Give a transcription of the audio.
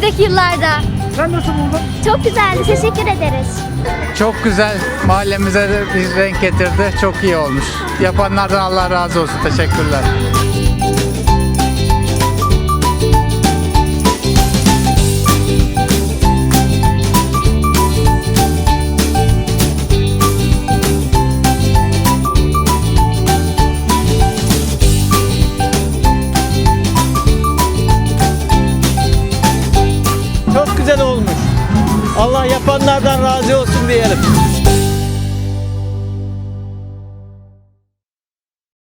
gelecek yıllarda. Sen nasıl buldun? Çok güzeldi. Teşekkür ederiz. Çok güzel. Mahallemize de bir renk getirdi. Çok iyi olmuş. Yapanlardan Allah razı olsun. Teşekkürler. Allah yapanlardan razı olsun diyelim.